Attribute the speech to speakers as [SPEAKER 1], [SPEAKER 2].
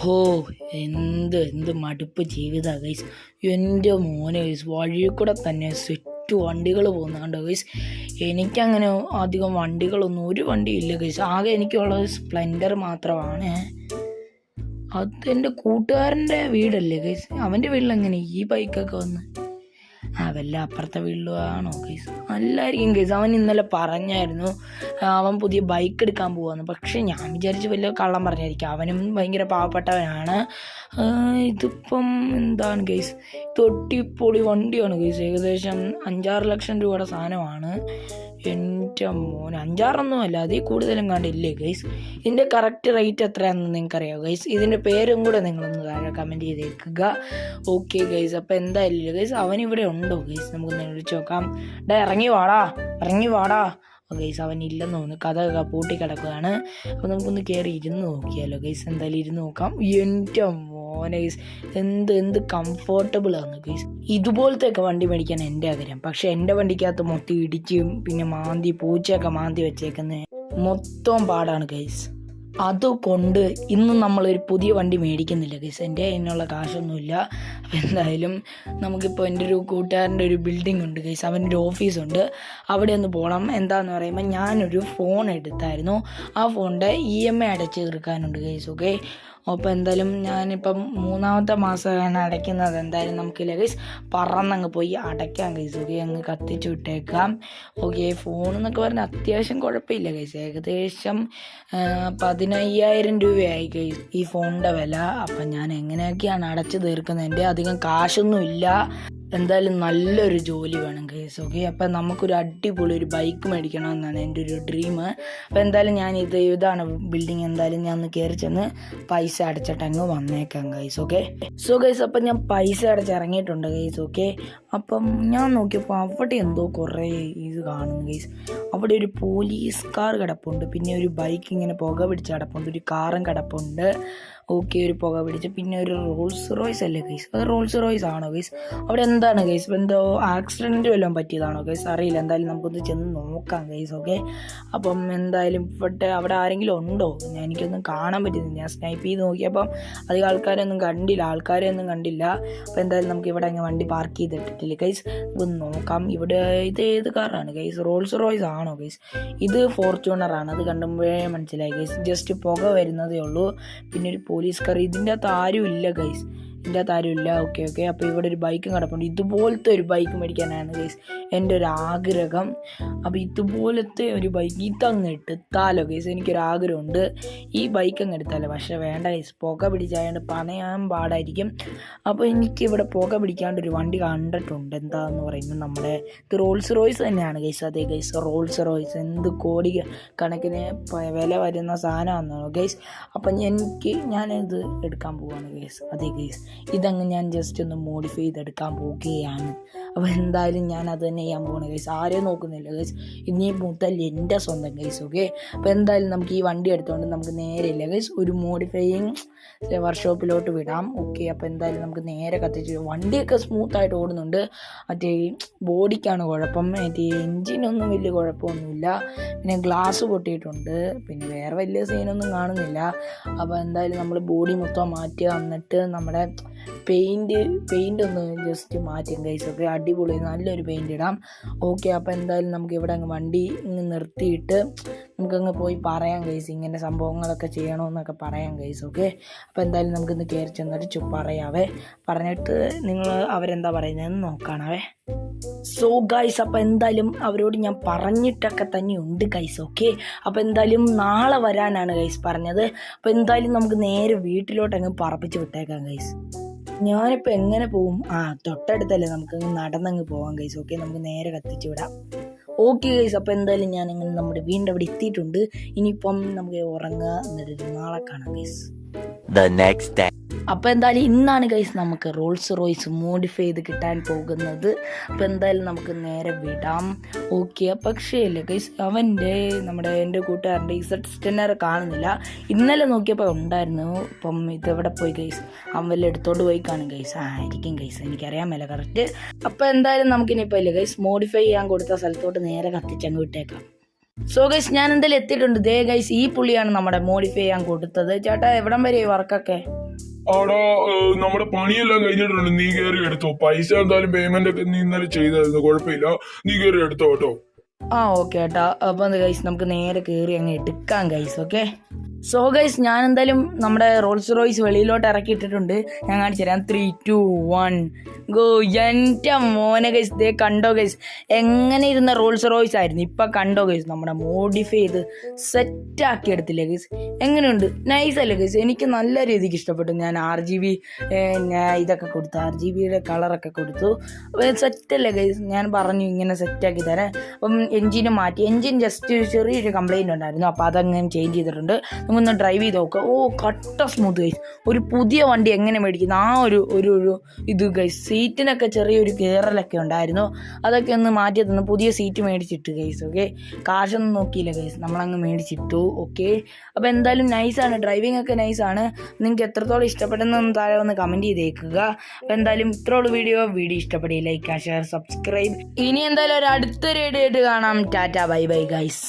[SPEAKER 1] ഹോ എന്ത് എന്ത് മടുപ്പ് ജീവിത ഗൈസ് എന്റെ മോനെ ഗൈസ് വഴിയിൽ കൂടെ തന്നെ സെറ്റ് വണ്ടികൾ പോകുന്നുണ്ട് ഗൈസ് എനിക്കങ്ങനെ അധികം വണ്ടികളൊന്നും ഒരു വണ്ടി ഇല്ല ഗൈസ് ആകെ എനിക്കുള്ള സ്പ്ലെൻഡർ മാത്രമാണ്. അത് എന്റെ കൂട്ടുകാരന്റെ വീടല്ലേ ഗൈസ് അവന്റെ വീട്ടിലെങ്ങനെ ഈ ബൈക്കൊക്കെ വന്ന്? അവല്ല വല്ല അപ്പുറത്തെ വീട്ടിലാണോ ഗൈസ് അല്ലായിരിക്കും ഗൈസ് അവൻ ഇന്നലെ പറഞ്ഞായിരുന്നു അവൻ പുതിയ ബൈക്ക് എടുക്കാൻ പോവാന്ന്. പക്ഷേ ഞാൻ വിചാരിച്ച് വലിയ കള്ളം പറഞ്ഞായിരിക്കും. അവനും ഭയങ്കര പാവപ്പെട്ടവനാണ്. ഇതിപ്പം എന്താണ് ഗൈസ് തൊട്ടിപ്പൊളി വണ്ടിയാണ് ഗൈസ് ഏകദേശം അഞ്ചാറ് ലക്ഷം രൂപയുടെ സാധനമാണ്. എന്റെ മോൻ അഞ്ചാറൊന്നും അല്ല അതിൽ കൂടുതലും കണ്ടില്ലേ ഗൈസ് ഇതിന്റെ കറക്റ്റ് റേറ്റ് എത്രയാണെന്ന് നിങ്ങൾക്കറിയാം ഗൈസ് ഇതിന്റെ പേരും കൂടെ നിങ്ങളൊന്ന് താഴെ കമന്റ് ചെയ്തേക്കുക. ഓക്കെ ഗൈസ് അപ്പോൾ എന്തായാലും ഗൈസ് അവനിവിടെ ഉണ്ടോ ഗൈസ് നമുക്കൊന്ന് വിളിച്ച് നോക്കാം. ഡാ ഇറങ്ങി വാടാ ഇറങ്ങി വാടാ. ഗൈസ് അവൻ ഇല്ലെന്ന് തോന്നുന്നു. കഥ പൂട്ടി കിടക്കുകയാണ് അപ്പോൾ നമുക്കൊന്ന് കയറി ഇരുന്ന് നോക്കിയാലോ ഗൈസ് എന്തായാലും ഇരുന്ന് നോക്കാം. എന്റെ മോനെ ഗൈസ് എന്ത് എന്ത് കംഫർട്ടബിൾ ആണ് ഗൈസ് ഇതുപോലത്തെ ഒക്കെ വണ്ടി മേടിക്കാൻ എന്റെ ആഗ്രഹം. പക്ഷെ എന്റെ വണ്ടിക്കകത്ത് മൊത്തം ഇടിച്ചും പിന്നെ മാന്തി പൂച്ചയൊക്കെ മാന്തി വെച്ചേക്കുന്നത് മൊത്തം പാടാണ് ഗൈസ് അതുകൊണ്ട് ഇന്ന് നമ്മളൊരു പുതിയ വണ്ടി മേടിക്കുന്നില്ല ഗൈസ് എന്റെ അതിനുള്ള കാശൊന്നുമില്ല. അപ്പോൾ എന്തായാലും നമുക്കിപ്പോൾ എന്റെ ഒരു കൂട്ടുകാരന്റെ ഒരു ബിൽഡിംഗ് ഉണ്ട് ഗൈസ് അവന്റെ ഒരു ഓഫീസുണ്ട് അവിടെ ഒന്ന് പോകണം എന്താന്ന് പറയുമ്പോൾ ഞാനൊരു ഫോൺ എടുത്തായിരുന്നു. ആ ഫോണിന്റെ ഇ എം ഐ അടച്ച് തീർക്കാനുണ്ട് ഗൈസ് ഓക്കെ അപ്പോൾ എന്തായാലും ഞാനിപ്പം മൂന്നാമത്തെ മാസമാണ് അടയ്ക്കുന്നത്. എന്തായാലും നമുക്ക് ലഗേജ് പറന്നങ്ങ് പോയി അടയ്ക്കാം ഗൈസ് ഓക്കെ അങ്ങ് കത്തിച്ചു വിട്ടേക്കാം. ഓക്കെ ഫോൺ എന്നൊക്കെ പറഞ്ഞാൽ അത്യാവശ്യം കുഴപ്പമില്ല ഗൈസ് ഏകദേശം പതിനയ്യായിരം രൂപയായി ഗൈസ് ഈ ഫോണിന്റെ വില. അപ്പം ഞാൻ എങ്ങനെയൊക്കെയാണ് അടച്ചു തീർക്കുന്നത്? എന്റെ അധികം കാശൊന്നും ഇല്ല എന്തായാലും നല്ലൊരു ജോലി വേണം ഗൈസ് ഓക്കെ അപ്പം നമുക്കൊരു അടിപൊളി ഒരു ബൈക്ക് മേടിക്കണം എന്നാണ് എന്റെ ഒരു ഡ്രീം അപ്പം എന്തായാലും ഞാൻ ഇത് ഇതാണ് ബിൽഡിംഗ് എന്തായാലും ഞാൻ ഒന്ന് കയറി ചെന്ന് പൈസ അടച്ചിട്ട് അങ്ങ് വന്നേക്കാം ഗൈസ് ഓക്കെ സോ ഗൈസ് അപ്പം ഞാൻ പൈസ അടച്ചിറങ്ങിയിട്ടുണ്ട് ഗൈസ് ഓക്കെ അപ്പം ഞാൻ നോക്കിയപ്പോൾ അവിടെ എന്തോ കുറേ ഇത് കാണുന്നു ഗൈസ് അവിടെ ഒരു പോലീസ് കാർ കിടപ്പുണ്ട് പിന്നെ ഒരു ബൈക്ക് ഇങ്ങനെ പുക പിടിച്ച് കിടപ്പുണ്ട് ഒരു കാറും കിടപ്പുണ്ട്. ഓക്കെ ഒരു പുക പിടിച്ച്. പിന്നെ ഒരു റോൾസ് റോയ്സ് അല്ലേ ഗൈസ് അത് റോൾസ് റോയ്സ് ആണോ ഗൈസ് അവിടെ എന്താണ് ഗൈസ് എന്തോ ആക്സിഡന്റ് വല്ലതും പറ്റിയതാണോ ഗൈസ് അറിയില്ല. എന്തായാലും നമുക്കൊന്ന് ചെന്ന് നോക്കാം ഗൈസ് ഓക്കെ അപ്പം എന്തായാലും ഇവിടെ അവിടെ ആരെങ്കിലും ഉണ്ടോ? ഞാൻ എനിക്കൊന്നും കാണാൻ പറ്റുന്നില്ല. ഞാൻ സ്നൈപ്പ് ചെയ്ത് നോക്കിയപ്പം അധികം ആൾക്കാരൊന്നും കണ്ടില്ല. ആൾക്കാരെ ഒന്നും കണ്ടില്ല. അപ്പോൾ എന്തായാലും നമുക്ക് ഇവിടെ അങ്ങ് വണ്ടി പാർക്ക് ചെയ്തിട്ടില്ല ഗൈസ് ഒന്ന് നോക്കാം. ഇവിടെ ഇത് ഏത് കാറാണ് ഗൈസ് റോൾസ് റോയ്സ് ആണോ ഗൈസ് ഇത് ഫോർച്യൂണർ ആണ്. അത് കണ്ടുമ്പോഴേ മനസ്സിലായി ഗൈസ് ജസ്റ്റ് പുക വരുന്നതേ ഉള്ളൂ. പിന്നെ ഒരു പോലീസ് കാർ ഇതിന്റെ അകത്ത് ആരും ഇല്ല ഗൈസ് ഇതിന്റെ ഇല്ല ഓക്കെ ഓക്കെ അപ്പോൾ ഇവിടെ ഒരു ബൈക്കും കിടപ്പുണ്ട്. ഇതുപോലത്തെ ഒരു ബൈക്ക് മേടിക്കാനാണ് ഗൈസ് എന്റെ ഒരു ആഗ്രഹം. അപ്പോൾ ഇതുപോലത്തെ ഒരു ബൈക്ക് ഇതങ്ങ് എടുത്താലോ ഗൈസ് എനിക്കൊരു ആഗ്രഹമുണ്ട്. ഈ ബൈക്ക് അങ്ങ് എടുത്താലോ പക്ഷേ വേണ്ട ഗൈസ് പുക പിടിച്ചായതുകൊണ്ട് പണയാൻ പാടായിരിക്കും. അപ്പോൾ എനിക്ക് ഇവിടെ പുക പിടിക്കാണ്ട് ഒരു വണ്ടി കണ്ടിട്ടുണ്ട്. എന്താന്ന് പറയുന്നത് നമ്മുടെ ഇത് റോൾസ് റോയ്സ് തന്നെയാണ് ഗൈസ് അതെ ഗൈസ് റോൾസ് റോയ്സ് എന്ത് കോടി കണക്കിന് വില വരുന്ന സാധനമാണെന്നാണ് ഗൈസ് അപ്പം എനിക്ക് ഞാനിത് എടുക്കാൻ പോവാണ് ഗൈസ് അതെ ഗൈസ് ഇതങ്ങ് ഞാൻ ജസ്റ്റ് ഒന്ന് മോഡിഫൈ ചെയ്തെടുക്കാൻ പോവുകയാണ്. അപ്പോൾ എന്തായാലും ഞാൻ അത് തന്നെ ചെയ്യാൻ പോകണം കേസ് ആരെയും നോക്കുന്നില്ല കേസ് ഇനി മുതൽ എന്റെ സ്വന്തം കേസ് ഓക്കെ അപ്പോൾ എന്തായാലും നമുക്ക് ഈ വണ്ടി എടുത്തുകൊണ്ട് നമുക്ക് നേരെ ഇല്ല കേസ് ഒരു മോഡിഫൈയിങ് വർക്ക്ഷോപ്പിലോട്ട് വിടാം ഓക്കെ അപ്പോൾ എന്തായാലും നമുക്ക് നേരെ കത്തിച്ച് വണ്ടിയൊക്കെ സ്മൂത്തായിട്ട് ഓടുന്നുണ്ട്. മറ്റേ ബോഡിക്കാണ് കുഴപ്പം. മറ്റേ എൻജിനൊന്നും വലിയ കുഴപ്പമൊന്നുമില്ല. പിന്നെ ഗ്ലാസ് പൊട്ടിയിട്ടുണ്ട്. പിന്നെ വേറെ വലിയ സീനൊന്നും കാണുന്നില്ല. അപ്പോൾ എന്തായാലും നമ്മൾ ബോഡി മൊത്തം മാറ്റുക. വന്നിട്ട് നമ്മുടെ പെയിന്റ് പെയിന്റ് ഒന്ന് ജസ്റ്റ് മാറ്റും കഴിച്ചൊക്കെ അടിപൊളി നല്ലൊരു പെയിന്റ് ഇടാം. ഓക്കെ അപ്പോൾ എന്തായാലും നമുക്ക് ഇവിടെ അങ്ങ് വണ്ടി ഇങ്ങ് നിർത്തിയിട്ട് നമുക്കങ്ങ് പോയി പറയാം കൈസ് ഇങ്ങനെ സംഭവങ്ങളൊക്കെ ചെയ്യണമെന്നൊക്കെ പറയാം കൈസ് ഓക്കെ അപ്പോൾ എന്തായാലും നമുക്കിന്ന് കയറി ചെന്നിട്ട് പറയാവേ. പറഞ്ഞിട്ട് നിങ്ങൾ അവരെന്താ പറയുന്നതെന്ന് നോക്കണവേ. സോ ഗൈസ് അപ്പോൾ എന്തായാലും അവരോട് ഞാൻ പറഞ്ഞിട്ടൊക്കെ തന്നെ ഉണ്ട് ഗൈസ് ഓക്കെ അപ്പോൾ എന്തായാലും നാളെ വരാനാണ് ഗൈസ് പറഞ്ഞത്. അപ്പോൾ എന്തായാലും നമുക്ക് നേരെ വീട്ടിലോട്ട് അങ്ങ് പറപ്പിച്ച് വിട്ടേക്കാം ഗൈസ് ഞാനിപ്പോൾ എങ്ങനെ പോകും ആ തൊട്ടടുത്തല്ലേ നമുക്ക് നടന്നങ്ങ് പോവാം കൈസ് ഓക്കെ നമുക്ക് നേരെ കത്തിച്ചു വിടാം. ഓക്കെ ഗൈസ് അപ്പോൾ എന്തായാലും ഞാൻ അങ്ങനെ നമ്മുടെ വീണ്ടും അവിടെ എത്തിയിട്ടുണ്ട്. ഇനിയിപ്പം നമുക്ക് ഉറങ്ങുക എന്നിട്ട് നാളെ കാണാം ഗൈസ്. അപ്പോൾ എന്തായാലും ഇന്നാണ് ഗൈസ് നമുക്ക് റോൾസ് റോയ്സ് മോഡിഫൈ ചെയ്ത് കിട്ടാൻ പോകുന്നത്. അപ്പോൾ എന്തായാലും നമുക്ക് നേരെ വിടാം. ഓക്കെ പക്ഷേ ഇല്ല ഗൈസ് അവന്റെ നമ്മുടെ എന്റെ കൂട്ടുകാരന്റെ ഇസഡ് സ്റ്റെന്നറെ കാണുന്നില്ല. ഇന്നലെ നോക്കിയപ്പോൾ ഉണ്ടായിരുന്നു. ഇപ്പം ഇതെവിടെ പോയി ഗൈസ് അവൻ വല്ല എടുത്തോണ്ട് പോയി കാണും ഗൈസ് ആയിരിക്കും ഗൈസ് എനിക്കറിയാൻ മേല കറക്റ്റ് അപ്പോൾ എന്തായാലും നമുക്കിനിപ്പോൾ ഇല്ല ഗൈസ് മോഡിഫൈ ചെയ്യാൻ കൊടുത്ത സ്ഥലത്തോട്ട് നേരെ കത്തിച്ചങ്ങ് വിട്ടേക്കാം. സോ ഗൈസ് ഞാൻ എന്തായാലും എത്തിയിട്ടുണ്ട്. ദേ ഗൈസ് ഈ പുള്ളിയാണ് നമ്മുടെ മോഡിഫൈ ചെയ്യാൻ കൊടുത്തത്. ചേട്ടാ എവിടം വരെ വർക്കൊക്കെ
[SPEAKER 2] ആടാ നമ്മുടെ പണിയെല്ലാം കഴിഞ്ഞിട്ടുണ്ട്. നീ കയറി എടുത്തോ. പൈസ എന്തായാലും പേയ്മെന്റ് ഒക്കെ നീ ഇന്നലെ ചെയ്തായിരുന്നു. കുഴപ്പമില്ല. നീ കയറി എടുത്തോ കേട്ടോ.
[SPEAKER 1] ആ ഓക്കെ ഏട്ടാ. അപ്പം ഗൈസ് നമുക്ക് നേരെ കയറി അങ്ങ് എടുക്കാം ഗൈസ് ഓക്കെ സോ ഗൈസ് ഞാൻ എന്തായാലും നമ്മുടെ റോൾസ് റോയ്സ് വെളിയിലോട്ട് ഇറക്കിയിട്ടിട്ടുണ്ട്. ഞാൻ കാണിച്ചു തരാം. ത്രീ ടു വൺ ഗോ എന്റെ മോനെ ഗൈസ് ദേ കണ്ടോ ഗൈസ് എങ്ങനെ ഇരുന്ന റോൾസ് റോയ്സ് ആയിരുന്നു? ഇപ്പം കണ്ടോ ഗൈസ് നമ്മുടെ മോഡിഫൈ ചെയ്ത് സെറ്റാക്കി എടുത്തില്ലേ ഗൈസ് എങ്ങനെയുണ്ട്? നൈസ് അല്ലേ ഗൈസ് എനിക്ക് നല്ല രീതിക്ക് ഇഷ്ടപ്പെട്ടു. ഞാൻ ആർ ജി ബി ഇതൊക്കെ കൊടുത്തു. ആർ ജി ബിയുടെ കളറൊക്കെ കൊടുത്തു. സെറ്റല്ലേ ഗൈസ് ഞാൻ പറഞ്ഞു ഇങ്ങനെ സെറ്റാക്കി തരാം അപ്പം എൻജിന് മാറ്റി. എൻജിൻ ജസ്റ്റ് ചെറിയൊരു കംപ്ലൈന്റ് ഉണ്ടായിരുന്നു. അപ്പോൾ അതങ്ങനെ ചേഞ്ച് ചെയ്തിട്ടുണ്ട്. നമുക്കൊന്ന് ഡ്രൈവ് ചെയ്ത് നോക്കുക ഓ കട്ട സ്മൂത്ത് ഗൈസ് ഒരു പുതിയ വണ്ടി എങ്ങനെ മേടിക്കുന്നു? ആ ഒരു ഒരു ഒരു ഇത് ഗൈസ് സീറ്റിനൊക്കെ ചെറിയൊരു കയറലൊക്കെ ഉണ്ടായിരുന്നു. അതൊക്കെ ഒന്ന് മാറ്റി തന്നു പുതിയ സീറ്റ് മേടിച്ചിട്ട് ഗൈസ് ഓക്കെ കാശൊന്നും നോക്കിയില്ല ഗൈസ് നമ്മളങ്ങ് മേടിച്ചിട്ടു ഓക്കെ അപ്പോൾ എന്തായാലും നൈസാണ് ഡ്രൈവിംഗ് ഒക്കെ നൈസാണ് നിങ്ങൾക്ക് എത്രത്തോളം ഇഷ്ടപ്പെട്ടെന്നൊന്ന് താഴെ ഒന്ന് കമന്റ് ചെയ്തേക്കുക. അപ്പോൾ എന്തായാലും ഇത്രയുള്ള വീഡിയോ വീഡിയോ ഇഷ്ടപ്പെടുക ലൈക്ക് ഷെയർ സബ്സ്ക്രൈബ് ഇനി എന്തായാലും ഒരു അടുത്തൊരു വീഡിയോ ആയിട്ട് കാണാം. Tata bye bye guys